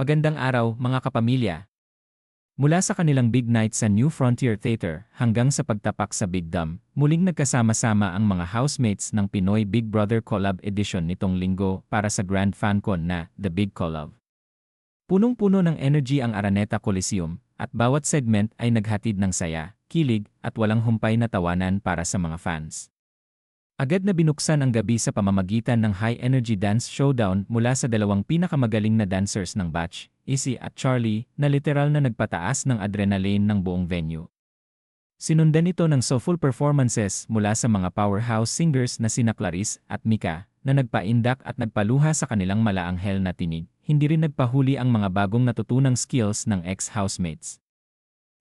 Magandang araw mga kapamilya. Mula sa kanilang big night sa New Frontier Theater hanggang sa pagtapak sa Big Dam, muling nagkasama-sama ang mga housemates ng Pinoy Big Brother Collab Edition nitong linggo para sa Grand FanCon na The Big Collab. Punong-puno ng energy ang Araneta Coliseum at bawat segment ay naghatid ng saya, kilig at walang humpay na tawanan para sa mga fans. Agad na binuksan ang gabi sa pamamagitan ng high-energy dance showdown mula sa dalawang pinakamagaling na dancers ng batch, Izzy at Charlie, na literal na nagpataas ng adrenaline ng buong venue. Sinundan ito ng soulful performances mula sa mga powerhouse singers na sina Clarice at Mika, na nagpaindak at nagpaluha sa kanilang malaanghel na tinig, hindi rin nagpahuli ang mga bagong natutunang skills ng ex-housemates.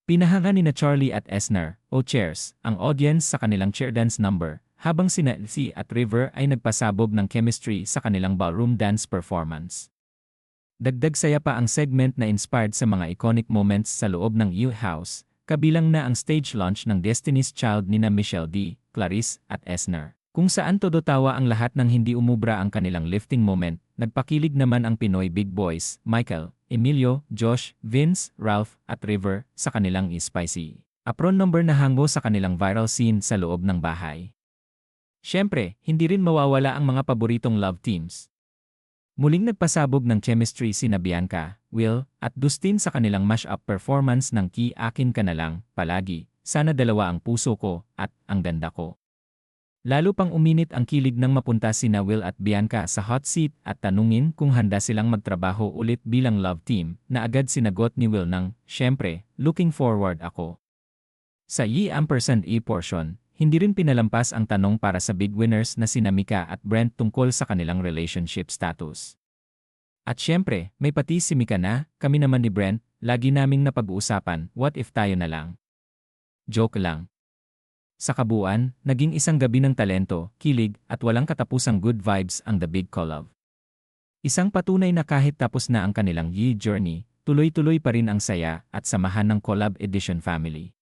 Pinahanga ni na Charlie at Esner, o Chairs, ang audience sa kanilang chair dance number, habang sina Elsie at River ay nagpasabog ng chemistry sa kanilang ballroom dance performance. Dagdag saya pa ang segment na inspired sa mga iconic moments sa loob ng U House, kabilang na ang stage launch ng Destiny's Child nina Michelle D, Clarice at Esner. Kung saan todo tawa ang lahat ng hindi umubra ang kanilang lifting moment, nagpakilig naman ang Pinoy Big Boys, Michael, Emilio, Josh, Vince, Ralph at River sa kanilang e-spicy. Apron number na hango sa kanilang viral scene sa loob ng bahay. Siyempre, hindi rin mawawala ang mga paboritong love teams. Muling nagpasabog ng chemistry sina Bianca, Will, at Dustin sa kanilang mash-up performance ng Ki Akin Ka Na Lang, Palagi, Sana Dalawa Ang Puso Ko, at Ang Ganda Ko. Lalo pang uminit ang kilig ng mapunta sina Will at Bianca sa hot seat at tanungin kung handa silang magtrabaho ulit bilang love team na agad sinagot ni Will ng, Siyempre, looking forward ako. Sa E ampersand E portion, hindi rin pinalampas ang tanong para sa big winners na sina Mika at Brent tungkol sa kanilang relationship status. At syempre, may pati si Mika na, kami naman ni Brent, lagi naming napag-uusapan, what if tayo na lang? Joke lang. Sa kabuuan, naging isang gabi ng talento, kilig, at walang katapusang good vibes ang The Big Collab. Isang patunay na kahit tapos na ang kanilang Ye journey, tuloy-tuloy pa rin ang saya at samahan ng Collab Edition family.